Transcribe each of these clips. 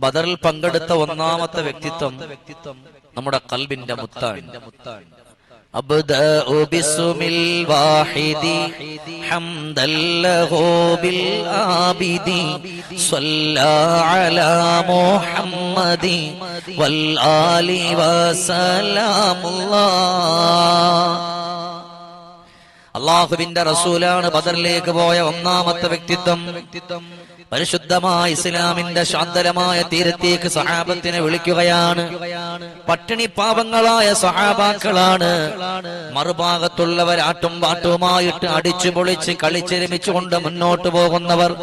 ബദറിൽ പങ്കെടുത്ത ഒന്നാമത്തെ വ്യക്തിത്വം നമ്മുടെ കൽബിന്റെ മുത്താണ് أبدأ باسم الواحد حمدا له بالآبد صلى على محمد والآل وسلام الله അള്ളാഹുവിന്റെ റസൂലാണ് ബദറിലേക്ക് പോയ ഒന്നാമത്തെ വ്യക്തിത്വം പരിശുദ്ധമായ ഇസ്ലാമിന്റെ ശാന്തരമായ തീരത്തേക്ക് സഹാബത്തിനെ വിളിക്കുകയാണ്. പട്ടിണി പാപങ്ങളായ സഹാബാക്കളാണ്. മറുഭാഗത്തുള്ളവർ ആട്ടും പാട്ടുമായിട്ട് അടിച്ചു പൊളിച്ച് കളിച്ചിരുമിച്ചുകൊണ്ട് മുന്നോട്ട് പോകുന്നവർ.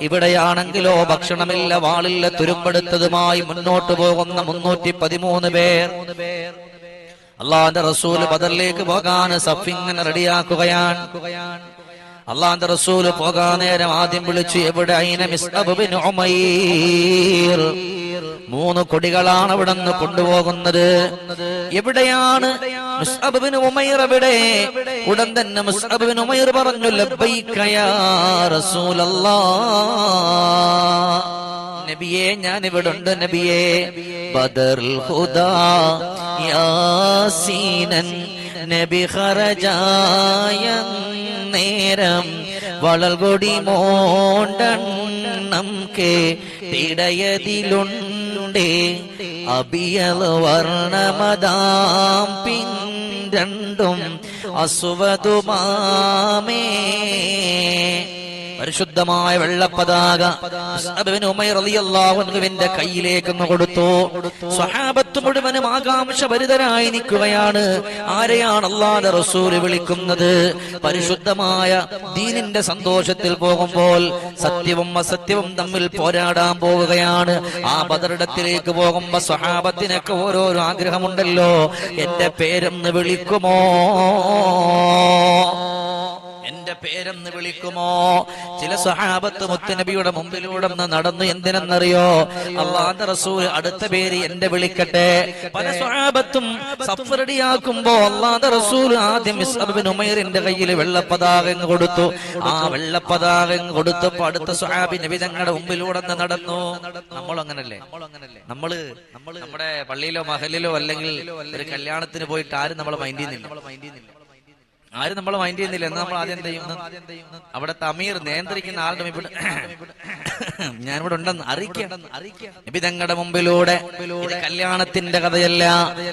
ഇവിടെയാണെങ്കിലോ ഭക്ഷണമില്ല വാളില്ല തുരുമ്പെടുത്തതുമായി മുന്നോട്ട് പോകുന്ന മുന്നൂറ്റി പതിമൂന്ന് പേർ. അള്ളാന്റെ റസൂൽ ബദറിലേക്ക് പോകാൻ സഫിങ്ങനെ റെഡിയാക്കുകയാണ്. അള്ളാന്റെ റസൂൽ പോകാൻ നേരം ആദ്യം വിളിച്ചു എവിടെ മൂന്ന് കൊടികളാണ് അവിടെ നിന്ന് കൊണ്ടുപോകുന്നത്. എവിടെയാണ് മുസ്അബ് ബിൻ ഉമൈർ എവിടെ ഉടൻ തന്നെ മുസ്അബ് ബിൻ ഉമൈർ പറഞ്ഞു ലബ്ബൈക യാ റസൂലല്ലാഹ് നബിയെ ഞാൻ ഇവിടെ ഉണ്ട് നബിയെ. ബദറുൽ ഹുദാ യാസീനൻ നബി നേരം വളൽകൊടി മോണ്ടണ്ണം കേ തിടയതിലുണ്ടേ. വർണമതാം പിൻ രണ്ടും അസുവതുമാമേ. പരിശുദ്ധമായ വെള്ളപ്പതാക. അൻഹുവിന്റെ കയ്യിലേക്കൊന്ന് കൊടുത്തു. സ്വഹാബത്ത് മുഴുവനും ആകാംക്ഷ ഭരിതരായി നിൽക്കുകയാണ്. ആരെയാണ് അള്ളാഹുവിന്റെ റസൂൽ വിളിക്കുന്നത്? പരിശുദ്ധമായ ദീനിന്റെ സന്തോഷത്തിൽ പോകുമ്പോൾ സത്യവും അസത്യവും തമ്മിൽ പോരാടാൻ പോവുകയാണ്. ആ ബദറിടത്തിലേക്ക് പോകുമ്പോ സ്വഹാബത്തിനൊക്കെ ഓരോരോ ആഗ്രഹമുണ്ടല്ലോ. എന്റെ പേരെന്ന് വിളിക്കുമോ? എന്റെ പേരെന്ന് വിളിക്കുമോ? ചില സഹാബത്ത് മുത്തനബിയുടെ മുമ്പിലൂടെ നടന്നു എന്തിനെന്നറിയോ? അള്ളാന്റെ റസൂൽ അടുത്ത പേര് എന്റെ വിളിക്കട്ടെ. പല സഹാബത്തും സഫറടിയാക്കുമ്പോ അള്ളാന്റെ റസൂൽ ആദ്യം ഉമേറിന്റെ കയ്യിൽ വെള്ളപ്പതാകം കൊടുത്തു. ആ വെള്ളപ്പതാകം കൊടുത്തപ്പോ അടുത്ത സ്വഹാബി നബി തങ്ങളുടെ മുമ്പിലൂടെ നടന്നു. നമ്മൾ അങ്ങനല്ലേ? നമ്മൾ നമ്മുടെ പള്ളിയിലോ മഹലിലോ അല്ലെങ്കിൽ ഒരു കല്യാണത്തിന് പോയിട്ട് ആരും നമ്മളെ മൈൻഡ് ചെയ്യുന്നില്ല ആരും നമ്മളെ മൈൻഡ് ചെയ്യുന്നില്ല. എന്ന് നമ്മൾ ആദ്യം ചെയ്യുന്നു? അവിടെ തമീർ നിയന്ത്രിക്കുന്ന ആളുടെ ഇവിടെ ഞാനിവിടെ ഉണ്ടെന്ന് അറിയിക്കണം നബി തങ്ങളുടെ മുമ്പിലൂടെ കല്യാണത്തിന്റെ കഥയല്ല.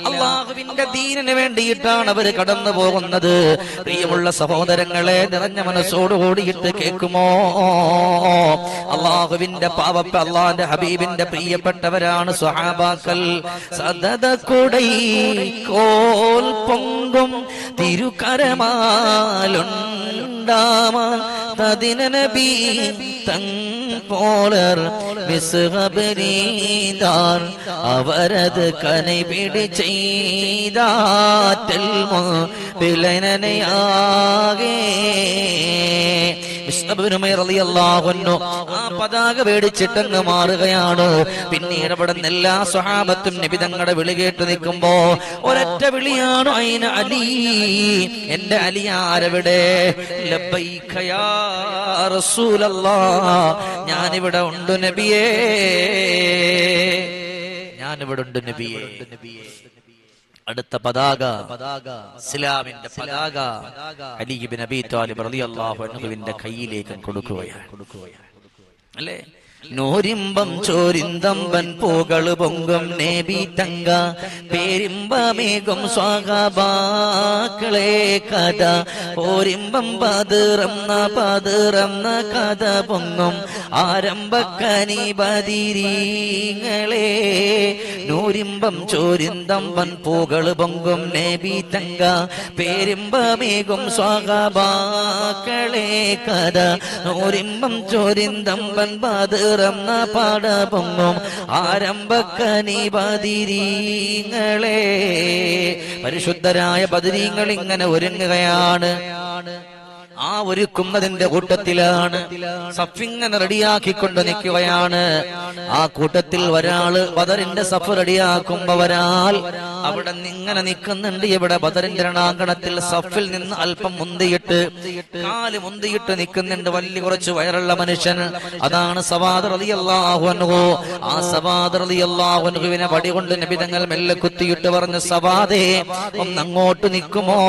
അള്ളാഹുവിന്റെ ദീനിന് വേണ്ടിയിട്ടാണ് അവർ കടന്നു പോകുന്നത്. പ്രിയമുള്ള സഹോദരങ്ങളെ നിറഞ്ഞ മനസ്സോടുകൂടിയിട്ട് കേൾക്കുമോ? അള്ളാഹുവിന്റെ പാവപ്പ അള്ളാന്റെ ഹബീബിന്റെ പ്രിയപ്പെട്ടവരാണ് സ്വഹാബാക്കൾ. സദത കൊടൈ കോൽ പൊങ്കും തിരുക്കരമാലുണ്ടാമ തതിന നബി തങ്കോളർ വിസുഹബരീതാർ അവരത് കനൈപിടി ചെയ്താറ്റൽ പിളനയാകേ പതാക മേടിച്ചിട്ടങ്ങ് മാറുകയാണ്. പിന്നീട് അവിടെ നിന്ന് എല്ലാ സ്വഹാബത്തും നിബിതങ്ങളുടെ വിളി കേട്ട് നിൽക്കുമ്പോ ഒരൊറ്റ വിളിയാണ് അയിന് അലി? എന്റെ അലി ആരവിടെ? ഞാനിവിടെ ഉണ്ട് നബിയേ. ഞാനിവിടെ ഉണ്ട് നബിയേ. അടുത്ത പതാക ഇസ്ലാമിന്റെ പതാക അലിബിൻ അബി താലിബ് റളിയല്ലാഹു അൻഹുവിന്റെ കയ്യിലേക്ക് കൊടുക്കുകയാണ്. അല്ലേ? നോരിമ്പം ചോരിന്തമ്പൻ പൂകൾ പൊങ്കും നേബി തങ്ക. പേരിമ്പമേകും സ്വാഗാക്കളെ കഥ. ഓരിമ്പം പതിറന്ന പതിറന്ന കഥ പൊങ്ങും. ആരംഭക്കനി ബദിരീങ്ങളെ നൂരിമ്പം ചോരിന്തമ്പൻ പൂകൾ പൊങ്കും നേബി തങ്ക. പേരിമ്പമേകും സ്വാഗാക്കളെ കഥ. നൂരിമ്പം ചോരിന്തമ്പൻ പതിറന്ന പാട പൊങ്ങും ആരംഭക്കനി ബദിരീങ്ങളെ പരിശുദ്ധരായ ബദിരീങ്ങൾ ഇങ്ങനെ ഒരുങ്ങുകയാണ്. ആ ഒരുക്കുന്നതിന്റെ കൂട്ടത്തിലാണ് സഫിങ്ങനെ റെഡിയാക്കിക്കൊണ്ട് നിൽക്കുകയാണ്. ആ കൂട്ടത്തിൽ ഒരാൾ ബദറിന്റെ സഫ് റെഡിയാക്കുമ്പോ അവിടെ ഇങ്ങനെ നിൽക്കുന്നുണ്ട്. ഇവിടെ ബദറിന്റെ രണാങ്കണത്തിൽ സഫിൽ നിന്ന് അല്പം മുന്തിയിട്ട് കാൽ മുന്തിയിട്ട് നിൽക്കുന്നുണ്ട്. വലിയ കുറച്ച് വയറുള്ള മനുഷ്യൻ. അതാണ് സവാദ് റളിയല്ലാഹു ആ സവാദ് റളിയല്ലാഹുവിനെ വടികൊണ്ട് നബിതങ്ങൾ മെല്ലെ കുത്തിയിട്ട് പറഞ്ഞു സവാദേ ഒന്ന് അങ്ങോട്ട് നിൽക്കുമോ?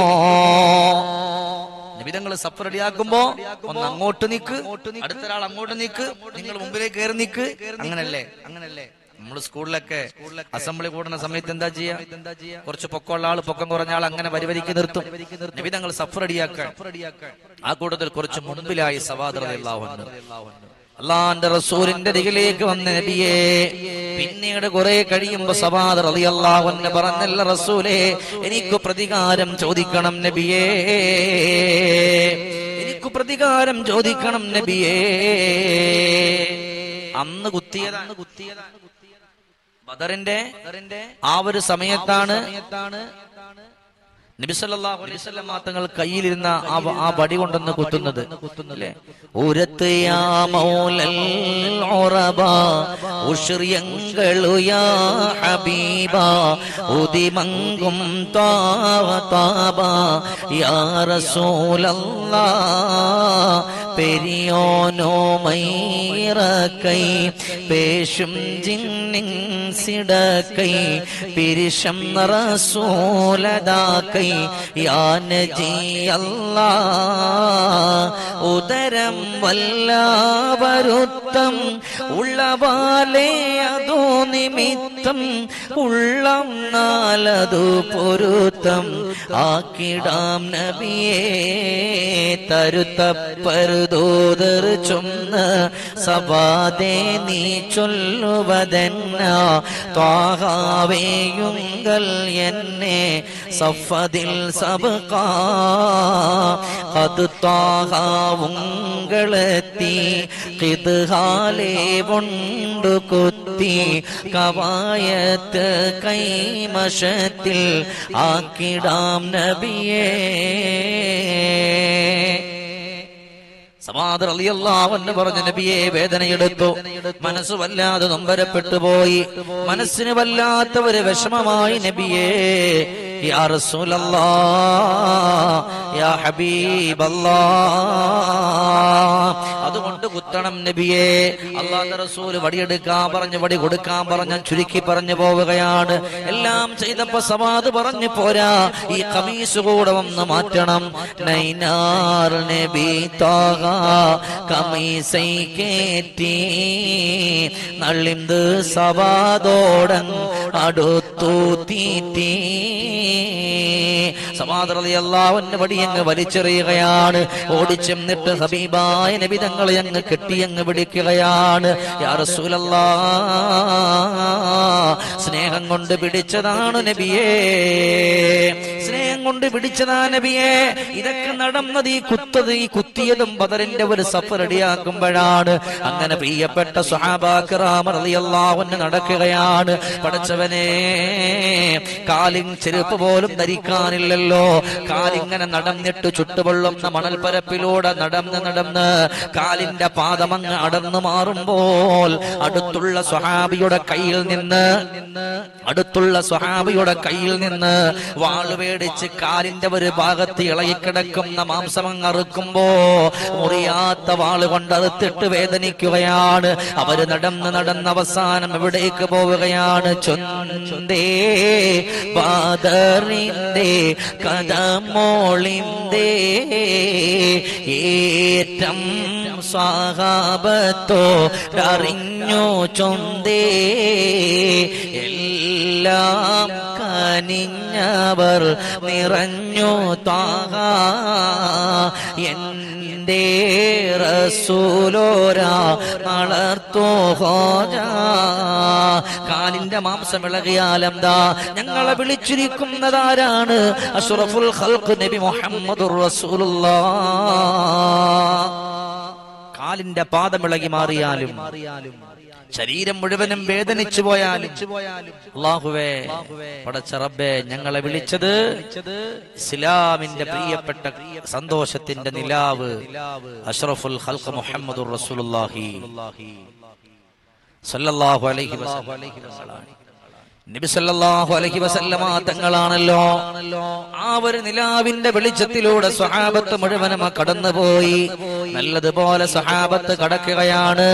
നിബിതങ്ങൾ സഫ് റെഡിയാക്കുമ്പോ ഒന്ന് അങ്ങോട്ട് നിക്ക്. അടുത്ത ഒരാൾ അങ്ങോട്ട് നിക്ക്. നിങ്ങൾ മുമ്പിലേക്ക് കയറി നിക്ക്. അങ്ങനല്ലേ? അങ്ങനല്ലേ? നമ്മൾ സ്കൂളിലൊക്കെ അസംബ്ലി കൂടുന്ന സമയത്ത് എന്താ ചെയ്യാ? കുറച്ച് പൊക്കമുള്ള ആൾ പൊക്കം കുറഞ്ഞ ആൾ അങ്ങനെ വരിവരിക്ക് നിർത്തും. നിബിതങ്ങൾ സഫ് റെഡിയാക്കാൻ. ആ കൂട്ടത്തിൽ കുറച്ച് മുൻപിലായി സവാദർ അള്ളാന്റെ റസൂലിന്റെ അരികിലേക്ക് വന്ന നബിയെ പിന്നീട് കുറെ കഴിയുമ്പോ സവാദർ അലി അള്ളാഹുന്ന് പറഞ്ഞല്ല റസൂലേ എനിക്ക് പ്രതികാരം ചോദിക്കണം നബിയേ. എനിക്ക് പ്രതികാരം ചോദിക്കണം നബിയേ. അന്ന് കുത്തിയതാണ് കുത്തിയതാണ് ബദറിന്റെ ആ ഒരു സമയത്താണ് നബിസല്ലാഹു കയ്യിലിരുന്ന ആ വടി കൊണ്ടൊന്ന് കുത്തുന്നത് താബ യാ റസൂലല്ലാ പെരിയോനോ മൈറക്കൈ പേശും ജിന്നിൻ സിടക്കൈ പിരിശം റസൂലദാക്കൈ യാന നജി അല്ലാ ഉദരം വല്ലാവരുത്തം ഉള്ളവാലേ അതോ നിമിത്തം ഉള്ളം നാലതു പൊരുത്തം ആക്കിടാം നബിയേ തരുത്തപ്പരുതോതർ ചൊന്ന് സബാദേ നീ ചൊല്ലുവതെന്ന? ത്വാഹാവേയുങ്കൽ എന്നെ സഫദിൽ സബകാ. അത് ത്വാഹാവുങ്കളെത്തി കിതുഹാലേ കൊണ്ടു കുത്തി കവായത്ത് കൈമശത്തിൽ ആക്കിടാം നബിയേ. സമാദർ അലിയല്ലാവെന്ന് പറഞ്ഞ നബിയെ വേദനയെടുത്തു. മനസ്സ് വല്ലാതെ നൊമ്പരപ്പെട്ടു പോയി. മനസ്സിന് വല്ലാത്ത ഒരു വിഷമമായി നബിയെ യാ റസൂലല്ലാ യാ ഹബീബല്ലാ. അതുകൊണ്ട് കുത്തണം നബിയെ അള്ളാഹ് റസൂൽ വടിയെടുക്കാൻ പറഞ്ഞു വടി കൊടുക്കാൻ പറഞ്ഞ ചുരുക്കി പറഞ്ഞു പോവുകയാണ്. എല്ലാം ചെയ്തപ്പോ സവാദ് പറഞ്ഞു പോരാ ഈ കമീസ് കൂടെ ഒന്ന് മാറ്റണം. നൈനാർ നബി താക കമീസൈ കേറ്റി നള്ളിന്ത് സവാദോടൻ അടുത്തു തീറ്റി. സമാതൃതയല്ലാവന് വടിയങ്ങ് വലിച്ചെറിയുകയാണ്. ഓടിച്ചെന്നിട്ട് ഹബീബായ നബിതങ്ങളെ അങ്ങ് കെട്ടിയങ്ങ് പിടിക്കുകയാണ് സ്നേഹം കൊണ്ട് പിടിച്ചതാണ് നബിയേ. സ്നേഹം കൊണ്ട് പിടിച്ചതാ നബിയേ. ഇതൊക്കെ നടന്നത് ഈ കുത്തത് ഈ കുത്തിയതും ബദറിന്റെ ഒരു സഫ് റെഡിയാക്കുമ്പോഴാണ് അങ്ങനെ പ്രിയപ്പെട്ട സുഹാബാക്കിറാമറിയല്ലാവന് നടക്കുകയാണ്. പഠിച്ചവനെ കാലിൻ ചെരുപ്പ് പോലും ധരിക്കാനില്ലല്ലോ. കാലിങ്ങനെ നടന്നിട്ട് ചുട്ടുപൊള്ളുന്ന മണൽപ്പരപ്പിലൂടെ നടന്ന് നടന്ന് കാലിന്റെ പാദമങ്ങ് അടർന്നു മാറുമ്പോൾ അടുത്തുള്ള സ്വഹാബിയുടെ കയ്യിൽ നിന്ന് അടുത്തുള്ള സ്വഹാബിയുടെ കയ്യിൽ നിന്ന് വാളുപേടിച്ച് കാലിന്റെ ഒരു ഭാഗത്ത് ഇളകിക്കിടക്കുന്ന മാംസമങ്ങ് അറുക്കുമ്പോ മുറിയാത്ത വാൾ കൊണ്ട് അറുത്തിട്ട് വേദനിക്കുകയാണ്. അവർ നടന്ന് നടന്ന് അവസാനം എവിടേക്ക് പോവുകയാണ്? ചൊന്തേ ഏറ്റം സ്വാഹാപത്തോ അറിഞ്ഞു ചൊന്തേ എല്ലാം കനിഞ്ഞവർ നിറഞ്ഞു താക എന്റെ റസൂലോരാ വളർത്തോ ഹോജ കാലിന്റെ മാംസം ഇളകിയാലെന്താ ഞങ്ങളെ വിളിച്ചിരിക്കുന്നതാരാണ്? അഷ്റഫുൽ ഖൽഖ് നബി മുഹമ്മദുർ റസൂലുള്ള. കാലിന്റെ പാദം പാദമിളകി മാറിയാലും ശരീരം മുഴുവനും വേദനിച്ചു പോയാലും അള്ളാഹുവേ പടച്ച റബ്ബേ ഞങ്ങളെ വിളിച്ചത് ഇസ്ലാമിന്റെ പ്രിയപ്പെട്ട സന്തോഷത്തിന്റെ നിലാവ് അഷ്റഫുൽ ഖൽഖ് മുഹമ്മദുർ റസൂലുള്ളാഹി സല്ലല്ലാഹു അലൈഹി വസല്ലം. നബി അലഹി വസല്ലമ തങ്ങളാണല്ലോ. ആ ഒരു നിലാവിന്റെ വെളിച്ചത്തിലൂടെ സ്വഹാബത്ത് മുഴുവനും കടന്നുപോയി. നല്ലതുപോലെ സ്വഹാബത്ത് കടക്കുകയാണ്.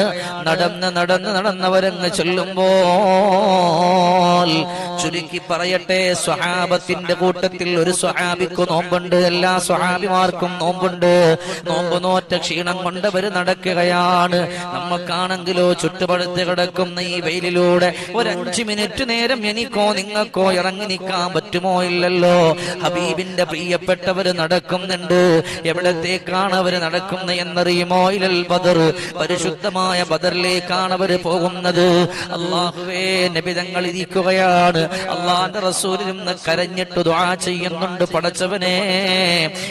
നടന്ന് നടന്ന് നടന്നവരങ്ങ് ചൊല്ലുമ്പോൾ ചുരുക്കി പറയട്ടെ സ്വഹാബത്തിന്റെ കൂട്ടത്തിൽ ഒരു സ്വഹാബിക്ക് നോമ്പുണ്ട്. എല്ലാ സ്വഹാബിമാർക്കും നോമ്പുണ്ട്. നോമ്പ് നോറ്റ ക്ഷീണം കൊണ്ടവര് നടക്കുകയാണ്. നമുക്കാണെങ്കിലോ ചുറ്റുപടുത്ത് കിടക്കുന്ന ഈ വെയിലിലൂടെ ഒരു മിനിറ്റ് നേരം എനിക്കോ നിങ്ങൾക്കോ ഇറങ്ങി നിൽക്കാൻ പറ്റുമോ ഇല്ലല്ലോ? ഹബീബിന്റെ പ്രിയപ്പെട്ടവര് നടക്കുന്നുണ്ട്. എവിടത്തേക്കാണ് അവർ നടക്കുന്ന എന്നറിയുമോ? ഇലൽ ബദർ. പരിശുദ്ധമായ ബദറിലേക്കാണ് അവർ പോകുന്നത്. അള്ളാഹുവേ നബിതങ്ങൾ ഇരിക്കുകയാണ്. അള്ളാന്റെ റസൂലിനും കരഞ്ഞിട്ട് ദുആ ചെയ്യുന്നുണ്ട് പടച്ചവനെ.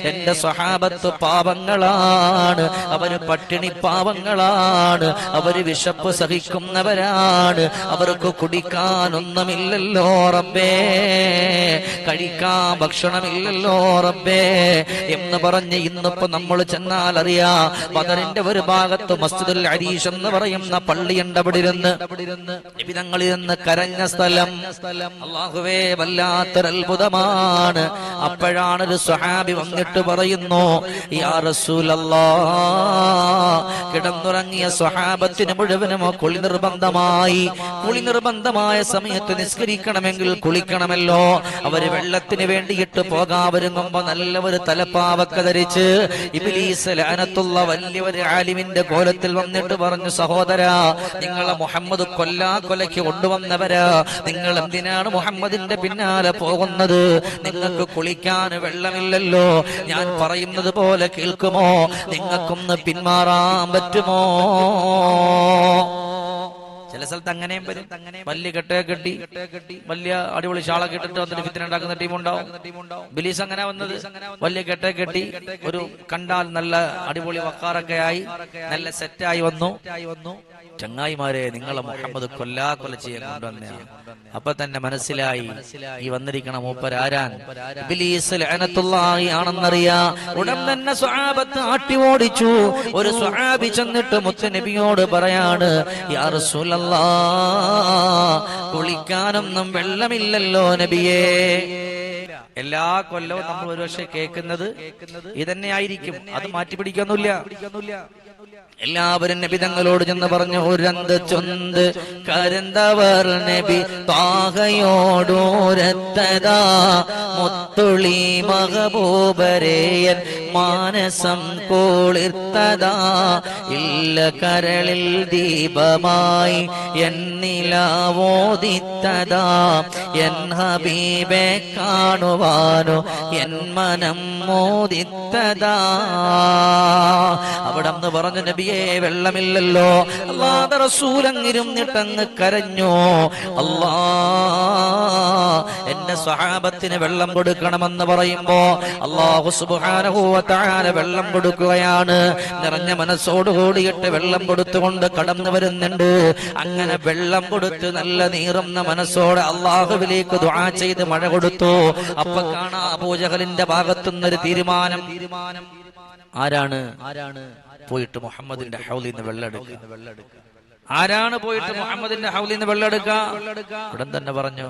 എന്റെ സ്വഹാബത്ത് പാപങ്ങളാണ് അവർ പട്ടിണി പാപങ്ങളാണ് അവർ വിശപ്പ് സഹിക്കുന്നവരാണ്. അവർക്ക് കുടിക്കാനൊന്നുമില്ലല്ലോ റബ്ബേ. കഴിക്കാൻ ഭക്ഷണമില്ലല്ലോ റബ്ബേ. എന്ന് പറഞ്ഞ് ഇന്നിപ്പോ നമ്മൾ ചെന്നാൽ അറിയാ ബദറിന്റെ ഒരു ഭാഗത്ത് മസ്ജിദുൽ അരീഷ് എന്ന് പറയുന്ന പള്ളിയുണ്ട് അവിടെ ഇരുന്ന് നിബിതങ്ങളിരുന്ന് കരഞ്ഞ സ്ഥലം. അള്ളാഹുവേ വല്ലാത്തൊരു അത്ഭുതമാണ് അപ്പോഴാണ് ഒരു സ്വഹാബി വന്നിട്ട് പറയുന്നു യാ കിടന്നുറങ്ങിയ സ്വഹാബത്തിന് മുഴുവനും കുളി നിർബന്ധമായി. കുളി നിർബന്ധമായ സമയത്ത് നിസ്കരിക്കണമെങ്കിൽ കുളിക്കണമല്ലോ. അവർ വെള്ളത്തിന് വേണ്ടിയിട്ട് പോകാവരുങ്ങുമ്പോ നല്ല ഒരു തലപ്പാവൊക്കെ ധരിച്ച് ഇബിലീസ് ലാനത്തുള്ള വലിയൊരു ആലിമിന്റെ കോലത്തിൽ വന്നിട്ട് പറഞ്ഞു സഹോദര നിങ്ങളെ മുഹമ്മദ് കൊല്ലാ കൊലയ്ക്ക് കൊണ്ടുവന്നവരാ. നിങ്ങൾ എന്തിനാണ് മുഹമ്മദിന്റെ പിന്നാലെ പോകുന്നത്. നിങ്ങൾക്ക് കുളിക്കാൻ വെള്ളമില്ലല്ലോ. ഞാൻ പറയുന്നത് പോലെ കേൾക്കുമോ? നിങ്ങൾക്കൊന്ന് പിന്മാറാൻ പറ്റുമോ? ചില സ്ഥലത്ത് അങ്ങനെയും വരും. വലിയ കെട്ടേ കെട്ടി വലിയ അടിപൊളി ഷാള കെട്ടിട്ട് വന്നിട്ട് ഫിത്തിന് ഉണ്ടാക്കുന്ന ടീമുണ്ടാവും ബിലീസ് അങ്ങനെ വന്നത്. വലിയ കെട്ടേ കെട്ടി ഒരു കണ്ടാൽ നല്ല അടിപൊളി വക്കാറൊക്കെ ആയി നല്ല സെറ്റായി വന്നു. ചങ്ങായിമാരെ നിങ്ങളെ മുഹമ്മദ് കൊല്ലാ കൊല ചെയ്യാൻ കൊണ്ടുവന്ന അപ്പൊ തന്നെ മനസ്സിലായി. ഈ വന്നിരിക്കണ മൂപ്പരാരാൻ ആണെന്നറിയാ. ഉടൻ തന്നെ സ്വഹാബത്ത് ആട്ടി ഓടിച്ചു. ഒരു സ്വഹാബി ചെന്നിട്ട് മുത്തനബിയോട് പറയാണ് കുളിക്കാനൊന്നും വെള്ളമില്ലല്ലോ നബിയേ. എല്ലാ കൊല്ലവും നമ്മൾ ഒരുപക്ഷെ കേൾക്കുന്നത് ഇതന്നെ ആയിരിക്കും അത് മാറ്റി പിടിക്കൊന്നുമില്ല എല്ലാവരും നബി തങ്ങളോട് ചെന്ന് പറഞ്ഞു ഒരന്ത് ചൊന്ത് കരന്തവർ നബി താഹയോടോരത്തതാ മുത്തുളി മഹബൂബരേയൻ മാനസം കോളിർത്തതാ. ഇല്ല കരളിൽ ദീപമായി എന്നിലാവോദിത്തതാ എൻ ഹബീബെ കാണുവാനോ എൻ മനം മോദിത്തതാ. അവിടെ പറഞ്ഞു നബിയെ വെള്ളമില്ലല്ലോ. അല്ലാതെ റസൂലങ്ങിരുന്നിട്ടങ്ങ് കരഞ്ഞു. അല്ലാ എന്റെ സ്വഹാബത്തിന് വെള്ളം കൊടുക്കണമെന്ന് പറയുമ്പോ അള്ളാഹു സുബാനഹൂവത്താന വെള്ളം കൊടുക്കുകയാണ്. നിറഞ്ഞ മനസ്സോട് കൂടിയിട്ട് വെള്ളം കൊടുത്തുകൊണ്ട് കടന്നു വരുന്നുണ്ട്. അങ്ങനെ വെള്ളം കൊടുത്ത് നല്ല നീറുന്ന മനസ്സോടെ അള്ളാഹുവിലേക്ക് ദുആ ചെയ്ത് മഴ കൊടുത്തു. അപ്പൊ കാണാ അബൂജഹലിന്റെ ഭാഗത്തുനിന്നൊരു തീരുമാനം. ആരാണ് ആരാണ്? പോയിട്ട് മുഹമ്മദിന്റെ ഹൗലിൽ നിന്ന് വെള്ളം എടുക്കുക ആരാണ് പോയിട്ട് മുഹമ്മദിന്റെ ഹൗലിൽ നിന്ന് വെള്ളം എടുക്കുക ഉടൻ തന്നെ പറഞ്ഞു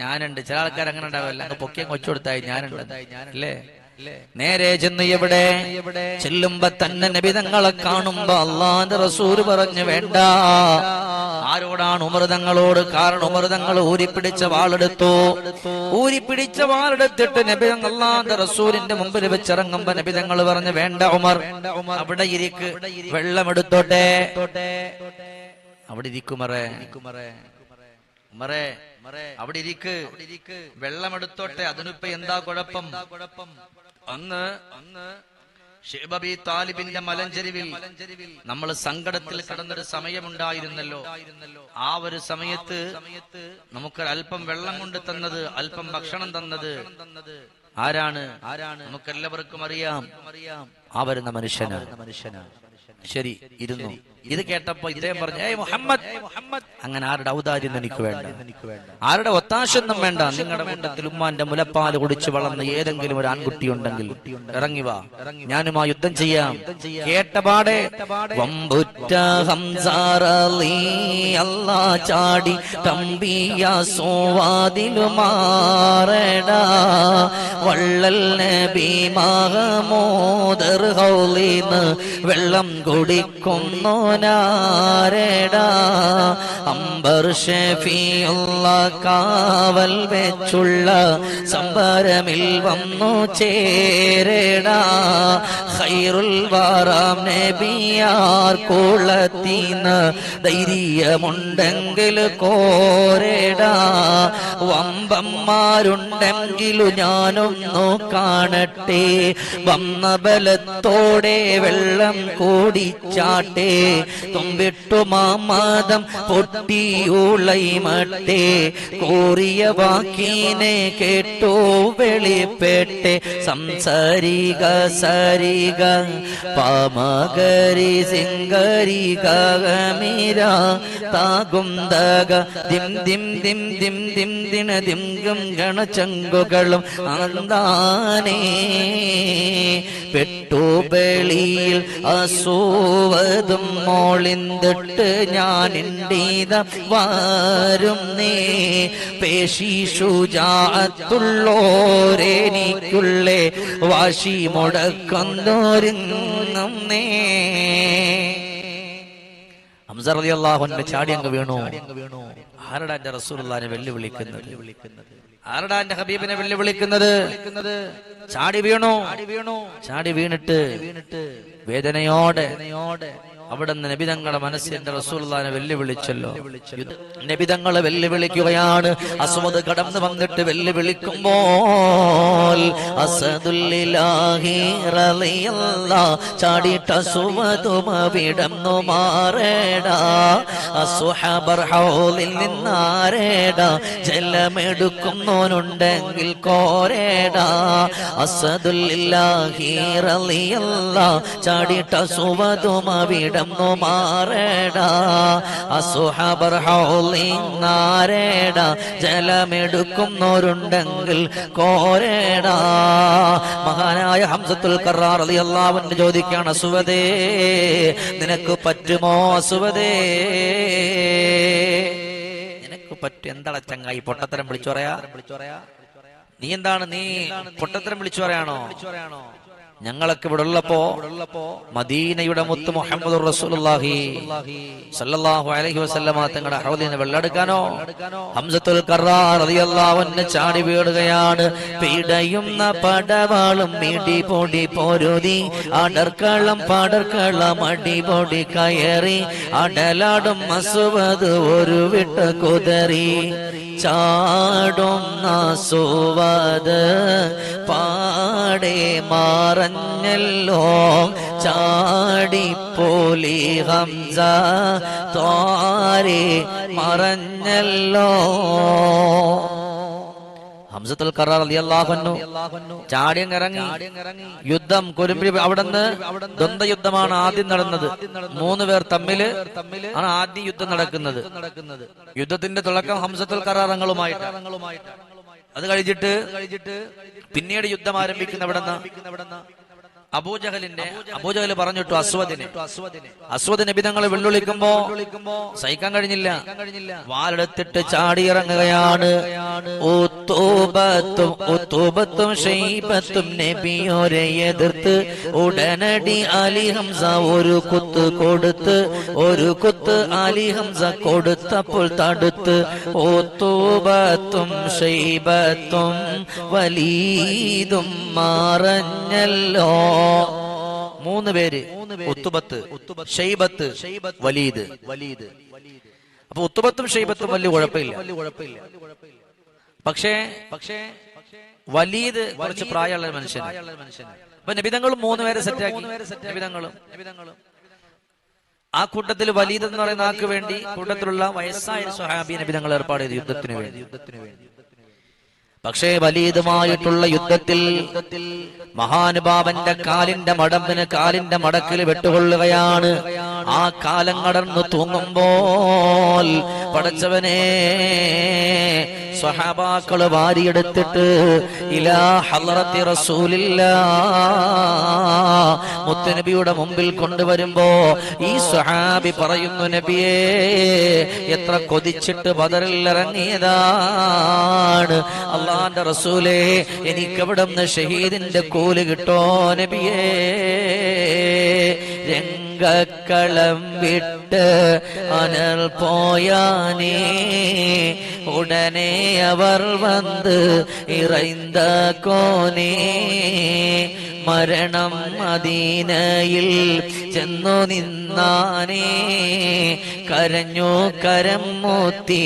ഞാനുണ്ട്. ചില ആൾക്കാർ അങ്ങനെ ഉണ്ടാവില്ല. അങ്ങ് പൊക്കിയം കൊച്ചുകൊടുത്തായി ഞാനുണ്ട്. അല്ലേ? നേരെ ചെന്ന് എവിടെ ചെല്ലുമ്പോ തന്നെ നബിതങ്ങളെ കാണുമ്പോ അള്ളാന്റെ റസൂര് പറഞ്ഞു വേണ്ട. ആരോടാണ് ഉമൃതങ്ങളോട് കാരണം ഉമൃതങ്ങൾ ഊരിപ്പിടിച്ച വാളെടുത്തു. ഊരിപ്പിടിച്ച വാളെടുത്തിട്ട് നബി അള്ളാന്റെ റസൂലിന്റെ മുമ്പിൽ വെച്ചിറങ്ങുമ്പോ നബിതങ്ങൾ പറഞ്ഞു വേണ്ട ഉമർ അവിടെ ഇരിക്ക്. വെള്ളമെടുത്തോട്ടെ. അവിടെ ഇരിക്കുമറേ ഉമറേ അവിടെ ഇരിക്ക്. വെള്ളമെടുത്തോട്ടെ. അതിനിപ്പോ എന്താ കുഴപ്പം? അന്ന് അന്ന് ഷേബബി താലിബിന്റെ മലഞ്ചെരിവിൽ നമ്മൾ സങ്കടത്തിൽ കിടന്നൊരു സമയമുണ്ടായിരുന്നല്ലോ. ആ ഒരു സമയത്ത് നമുക്ക് അല്പം വെള്ളം കൊണ്ട് തന്നത് അല്പം ഭക്ഷണം തന്നത്. ആരാണ്? ആരാണ് നമുക്ക് എല്ലാവർക്കും അറിയാം. ആ വരുന്ന മനുഷ്യനാണ് മനുഷ്യനാണ്. ശരി ഇരുന്നു. ഇത് കേട്ടപ്പോ ഇദ്ദേഹം പറഞ്ഞു ഏയ് മുഹമ്മദ് അങ്ങനെ ആരുടെ ഔദാര്യം എനിക്ക് വേണ്ട? ആരുടെ ഒത്താശൊന്നും വേണ്ട? നിങ്ങളുടെ കൂട്ടത്തിൽ ഉമ്മാന്റെ മുലപ്പാൽ കുടിച്ച് വളർന്ന ഏതെങ്കിലും ഒരു ആൺകുട്ടി ഉണ്ടെങ്കിൽ ഇറങ്ങി വാ. ഞാനും ആ യുദ്ധം ചെയ്യാം. കേട്ടപാടെ വമ്പുറ്റ ഹംസാറലി അല്ലാ ചാടി തമ്പിയ സോവാതിലു മാറടാ വള്ളൽ നബി മഹമോദർ ഹൗലിന്ന് വെള്ളം കുടിക്കുന്നോനാരടാ അംബർ ഷെഫിയുള്ള കാവൽ വെച്ചുള്ള സംബരമിൽ വന്നു ചേരടാ. ഹൈറുൽ വാറാം നബിയാർ കുളത്തിന്ന് ധൈര്യമുണ്ടെങ്കിൽ കോരടാ. വമ്പന്മാരുണ്ടെങ്കിലു ഞാനൊന്നു കാണട്ടെ. വന്ന ബലത്തോടെ വെള്ളം കൂടിച്ചാട്ടെ. തുമ്പിട്ടു മാമാദം പൊട്ടിയുളൈമട്ടെ കോറിയ വാക്കീനെ കേട്ടോ വെളിപ്പെട്ടെ. സംസാരിക സരിക പാമകരി സിംഗരി ഗമീര താകുന്തക. ദിം ദിം ദിം ദിം ദിം ദിന ദിം ഗം ഗണചങ്കുകളും ആന്താനേ പെട്ടുബളിയിൽ അസൂവതും മോളിന്തിട്ട് ഞാൻ ഇണ്ടീത വാരും നേ. പേശി ഷുജാത്തുള്ളോരെനിക്കുള്ളേ വാശി മുടക്കുന്നോരിങ്ങും നേ. ഹംസർ അലി അള്ളാഹുന്റെ ചാടി അങ്ങ് വീണു. ആരടാ എന്റെ റസൂലുള്ളാനെ വെല്ലുവിളിക്കുന്നത്? ആരടാ എന്റെ ഹബീബിനെ വെല്ലുവിളിക്കുന്നത്? ചാടി വീണു. ചാടി വീണിട്ട് വേദനയോടെ അവിടുന്ന് നബിതങ്ങളെ മനസ്സിന്റെ റസൂലുള്ളാനെ വെല്ലുവിളിച്ചല്ലോ. നബിതങ്ങളെ വെല്ലുവിളിക്കുകയാണ്. അസുമത് കടന്നു വന്നിട്ട് വെല്ലുവിളിക്കുമ്പോൾ ചാടിയിട്ട് അസുവതും അവിടന്നു ജലമെടുക്കുന്നവനുണ്ടെങ്കിൽ കോരേടാ. അസദുല്ലാഹി റലിയല്ല ചാടിയിട്ട് അസുവതും അവിടന്നു മാറേടാ. അസുഹബർ ഹൗലിൽ നാരേടാ ജലമെടുക്കുന്നവരുണ്ടെങ്കിൽ കോരേടാ. മഹാനായ ഹംസത്തുൽ കറാർ അലിയല്ലാവന് ചോദിക്കാണ് അസുവതേ നിനക്ക് പറ്റുമോ അസുവതേ നിനക്ക് പറ്റും. എന്താണ് ചങ്ങായി? പൊട്ടത്തരം വിളിച്ചു പറയാ? നീ എന്താണ്? നീ പൊട്ടത്തരം വിളിച്ചു പറയാണോ? ഞങ്ങളൊക്കെ ഇവിടെ ഉള്ളപ്പോ മദീനയുടെ മുത്ത് മുഹമ്മദ് റസൂലുള്ളാഹി സല്ലല്ലാഹു അലൈഹി വസല്ലമ തങ്ങളുടെ ഹൗദിന് വെള്ളെടുക്കാനോ ഹംസത്തുൽ കറാർ റളിയല്ലാഹു അൻഹു ചാടി വീടുകയാണ് പിടയുന്ന പടവാളും മിടി പൊടി പൊരുതി അടർക്കളം പടർക്കളം അടിപൊടി കയറി അടലാടും അസുവത് ഒരു വിട്ട കുതറി. ചാടും സുവത് പാടെ മാറഞ്ഞല്ലോ. ചാടിപ്പോലി ഹംസ. തോരെ മറഞ്ഞല്ലോ. ഹംസത്തുൽ കറാർ റളിയല്ലാഹു അൻഹു ചാടിയം ഇറങ്ങി യുദ്ധം കൊലുമ്പി അവിടുന്ന് ദ്വന്ദ് യുദ്ധമാണ് ആദ്യം നടന്നത്. മൂന്ന് പേർ തമ്മിൽ ആണ് ആദ്യം യുദ്ധം നടക്കുന്നത്. യുദ്ധത്തിന്റെ തുടക്കം ഹംസത്തുൽ കറാറങ്ങളുമായിട്ട് അത് കഴിഞ്ഞിട്ട് പിന്നീട് യുദ്ധം ആരംഭിക്കുന്ന എവിടെന്ന് അബൂജഹലിന്റെ അബൂജഹൽ പറഞ്ഞിട്ടു അസ്വദിനെ. അസ്വദ് നബിതങ്ങളെ വെല്ലുവിളിക്കുമ്പോ സഹിക്കാൻ കഴിഞ്ഞില്ല. വാലെടുത്തിട്ട് ചാടിയിറങ്ങുകയാണ്. ഷെയ്ബത്തും നബിയോരെ എതിർത്ത് ഉടനടി അലി ഹംസ ഒരു കുത്ത് കൊടുത്ത് ഒരു കുത്ത് അലി ഹംസ കൊടുത്തപ്പോൾ തടുത്ത് ഉത്തൂബത്തും ഷെയ്ബത്തും വലീതും മറഞ്ഞല്ലോ. മൂന്ന് പേര്. ഉത്തുബത്ത് ഷെയ്ബത്ത് വലീദ്. വലീദ് അപ്പൊ ഉത്തുബത്തും ഷെയ്ബത്തും വലിയ കുഴപ്പമില്ല. പക്ഷേ പക്ഷേ വലീദ് കുറച്ച് പ്രായമുള്ള മനുഷ്യൻ അപ്പൊ നബിതങ്ങളും മൂന്ന് പേരെ സെറ്റാക്കി നബിതങ്ങളും. ആ കൂട്ടത്തിൽ വലീദ് എന്ന് പറയുന്ന ആൾക്ക് വേണ്ടി കൂട്ടത്തിലുള്ള വയസ്സായ സ്വഹാബി നബിതങ്ങൾ ഏർപ്പാട് ചെയ്തു യുദ്ധത്തിന് വേണ്ടി യുദ്ധത്തിന് വേണ്ടി. പക്ഷേ വലീതുമായിട്ടുള്ള യുദ്ധത്തിൽ മഹാനുഭാവന്റെ കാലിന്റെ മടമ്പിന് കാലിന്റെ മടക്കിൽ വെട്ടുകൊള്ളുകയാണ്. ആ കാലം കടന്നു തൂങ്ങുമ്പോൾ പടച്ചവനെ സ്വഹാബാക്കൾ വാരിയെടുത്തിട്ട് ഇലാ ഹലറത്തി റസൂലില്ല മുത്തനബിയുടെ മുമ്പിൽ കൊണ്ടുവരുമ്പോ ഈ സ്വഹാബി പറയുന്നു നബിയേ എത്ര കൊതിച്ചിട്ട് ബദറിൽ ഇറങ്ങിയതാണ് അള്ളാന്റെ റസൂലേ എനിക്കവിടെ നിന്ന് ഷഹീദിന്റെ കൂൽ കിട്ടോ നബിയേ. രംഗക്കളം വിട്ട് അനൽ പോയാനേ. ഉടനെ അവർ വന്ന് ഇറൈന്ത കോനേ. മരണം മദീനയിൽ ചെന്നു നിന്നാനേ. കരഞ്ഞു കരം മൂത്തി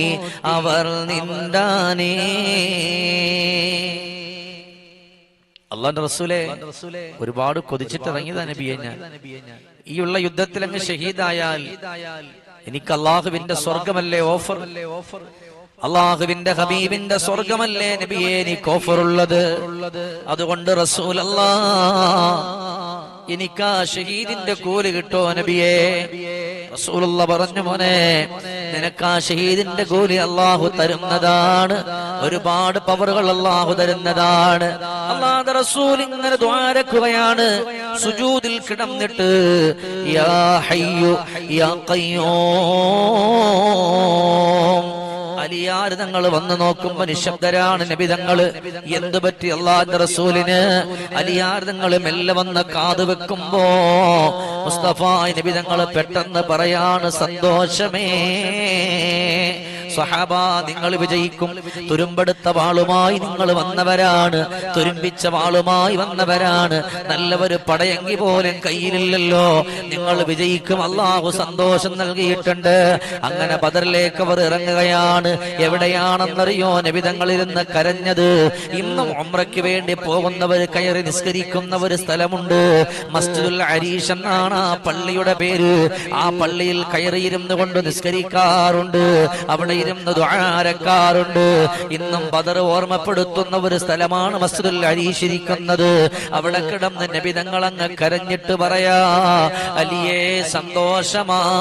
അവർ നിന്നാനേ അള്ളാന്റെ റസൂലെ ഒരുപാട് കൊതിച്ചിട്ട് ഇറങ്ങിയതാ നബിയെ ഞാൻ. ഈ ഉള്ള യുദ്ധത്തിൽ അങ്ങ് ഷഹീദായാൽ എനിക്ക് അള്ളാഹുവിന്റെ സ്വർഗമല്ലേ ഓഫർ? അള്ളാഹുവിന്റെ ഹബീബിന്റെ സ്വർഗമല്ലേ നബിയെ എനിക്ക് ഓഫർ ഉള്ളത് അതുകൊണ്ട് റസൂൽ അല്ലാ എനിക്ക് ആ ഷഹീദിന്റെ കൂൽ കിട്ടോ നബിയെ? റസൂലുള്ള പറഞ്ഞു മോനെ നിനക്ക് ആ ഷഹീദിന്റെ കൂലി അള്ളാഹു തരുന്നതാണ്. ഒരുപാട് പവറുകൾ അള്ളാഹു തരുന്നതാണ്. അള്ളാഹ് റസൂൽ ഇങ്ങനെ ദ്വാരക്കുകയാണ്. സുജൂദിൽ കിടന്നിട്ട് യാ ഹയ്യു യാ ഖയ്യൂം. അലിയാർ തങ്ങൾ വന്നു നോക്കുമ്പോ നിശബ്ദരാണ് നബി തങ്ങൾ എന്തു പറ്റി അള്ളാന്റെ റസൂലിന്? അലിയാർ തങ്ങൾ മെല്ലെ വന്ന് കാത് വെക്കുമ്പോ മുസ്തഫ നബി തങ്ങൾ പെട്ടെന്ന് പറയാണ് സന്തോഷമേ. സഹാബ നിങ്ങൾ വിജയിക്കും. തുരുമ്പെടുത്ത വാളുമായി നിങ്ങൾ വന്നവരാണ്. തുരുമ്പിച്ച വാളുമായി വന്നവരാണ്. നല്ലവര് പടയങ്കി പോലും കയ്യിലില്ലല്ലോ. നിങ്ങൾ വിജയിക്കും. അള്ളാഹു സന്തോഷം നൽകിയിട്ടുണ്ട്. അങ്ങനെ ബദറിലേക്ക് അവർ ഇറങ്ങുകയാണ്. എവിടെയാണെന്നറിയോ? നബിതങ്ങളിരുന്ന് കരഞ്ഞത്. ഇന്നും ഒമ്രയ്ക്ക് വേണ്ടി പോകുന്നവർ കയറി നിസ്കരിക്കുന്ന ഒരു സ്ഥലമുണ്ട്. മസ്ജിദുൽ അരീഷ് എന്നാണ് ആ പള്ളിയുടെ പേര്. ആ പള്ളിയിൽ കയറിയിരുന്നു കൊണ്ട് നിസ്കരിക്കാറുണ്ട്. അവിടെ ഇരുന്ന് ദ്വാരക്കാറുണ്ട് ഇന്നും ബദർ ഓർമ്മപ്പെടുത്തുന്ന ഒരു സ്ഥലമാണ് മസ്ജിദുൽ അലി ശരിക്കുന്നത് അവിടെ കിടന്ന് നബിതങ്ങൾ അങ്ങ് കരഞ്ഞിട്ട് പറയാ അലിയേ സന്തോഷമാണ്.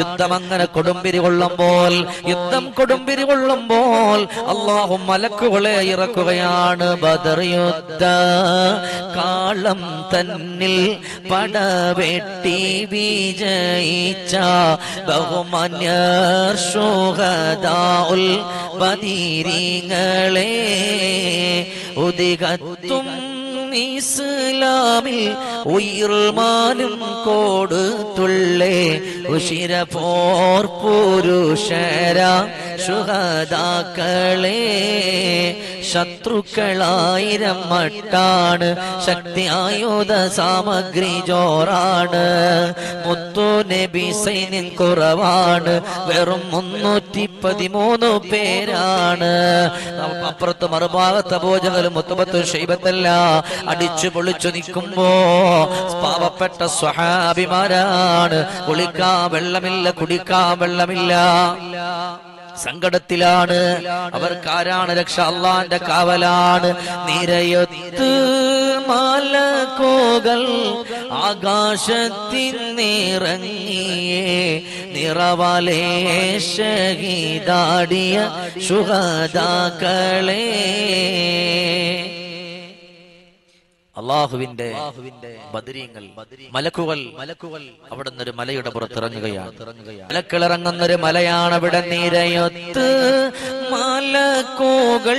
യുദ്ധം അങ്ങനെ കൊടുമ്പിരി കൊള്ളുമ്പോൾ യുദ്ധം കൊടുമ്പിരി കൊള്ളുമ്പോൾ അള്ളാഹു മലക്കുകളെ ഇറക്കുകയാണ് ബദർ യുദ്ധ. കാളം തന്നിൽ പടവെട്ടി വിജയിച്ച ബഹുമാന്യർ ശോഹദാഉൽ ബദീരിങ്ങളെ ഉദികത്തും ഇസ്ലാമിൽ ഉയർമാനും കൊടുത്തുള്ളേ ഉഷിര പോർ പുരുഷര ശുഹദാക്കളെ ശത്രുക്കളായിരം മട്ടാണ് ശക്തി ആയുധ സാമഗ്രി ജോറാണ് മുത്തു നബി സൈന്യം കുറവാണ് വെറും മുന്നൂറ്റി പതിമൂന്ന് പേരാണ് അപ്പുറത്ത് മറുഭാഗത്ത് അബോജകലും മുത്തുപത്ത് ഷൈബത്തല്ല അടിച്ചു പൊളിച്ചു നിൽക്കുമ്പോ പാവപ്പെട്ട സ്വഹാഭിമാരാണ് കുളിക്കാൻ വെള്ളമില്ല കുടിക്കാൻ വെള്ളമില്ല. സങ്കടത്തിലാണ്. അവർക്കാരാണ് രക്ഷ അള്ളാന്റെ കാവലാണ്. നിരയൊത്ത് മാലക്കോകൾ ആകാശത്തിൻ നിറങ്ങിയേ. നിറവാലേ ഷഹീദാടിയ ശുഹദാക്കളേ. അള്ളാഹുവിന്റെ ബദരീങ്ങൾ മലക്കുകൾ മലക്കുകൾ അവിടെ നിന്നൊരു മലയുടെ പുറത്തിറങ്ങുകയാണ്. മലക്കിളിറങ്ങുന്ന ഒരു മലയാണ് അവിടെ നിരയൊത്ത്. മലക്കോകൾ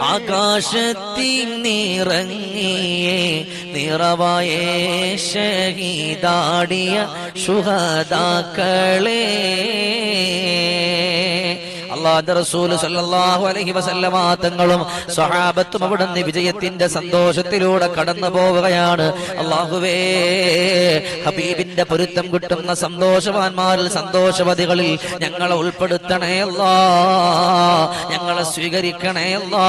ആകാശത്തിൽ നിറങ്ങിയേ. നിറവായേ ഷഹീദാടിയ ശുഹദാക്കളേ. അള്ളാഹുന്റെ റസൂൽ സല്ലല്ലാഹു അലൈഹി വസല്ലമ തങ്ങളും വിജയത്തിന്റെ സന്തോഷത്തിലൂടെ കടന്നു പോവുകയാണ്. അള്ളാഹുവേ ഹബീബിന്റെ പൊരുത്തം കിട്ടുന്ന സന്തോഷവാന്മാരിൽ സന്തോഷവതികളിൽ ഞങ്ങളെ ഉൾപ്പെടുത്തണേ അല്ലാ. ഞങ്ങളെ സ്വീകരിക്കണേ അല്ലാ.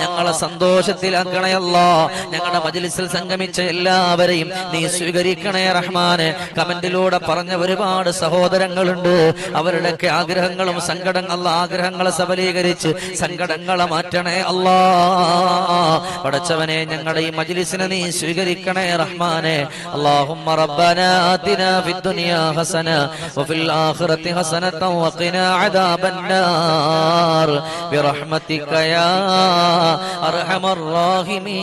ഞങ്ങളെ സന്തോഷത്തിലാക്കണേ അല്ലാ. ഞങ്ങളുടെ മജ്ലിസിൽ സംഗമിച്ച എല്ലാവരെയും നീ സ്വീകരിക്കണേ റഹ്മാന്. കമന്റിലൂടെ പറഞ്ഞ ഒരുപാട് സഹോദരങ്ങളുണ്ട്. അവരുടെയൊക്കെ ആഗ്രഹങ്ങളും സങ്കടങ്ങൾ അല്ല ആഗ്രഹങ്ങളെ സബലീകരിച്ച് സങ്കടങ്ങളെ മാറ്റണേ അല്ലാ പടച്ചവനെ ഞങ്ങളുടെ ഈ മജ്ലിസിനെ നീ സ്വീകരിക്കണേ റഹ്മാനെ. അല്ലാഹുമ്മ റബ്ബന ആതിന ഫിദ്ദുനിയ ഹസന വഫിൽ ആഖിറതി ഹസനത വഖിന അദാബന്നാർ. ബിറഹ്മതിക യാ അർഹമർ റഹീമീൻ.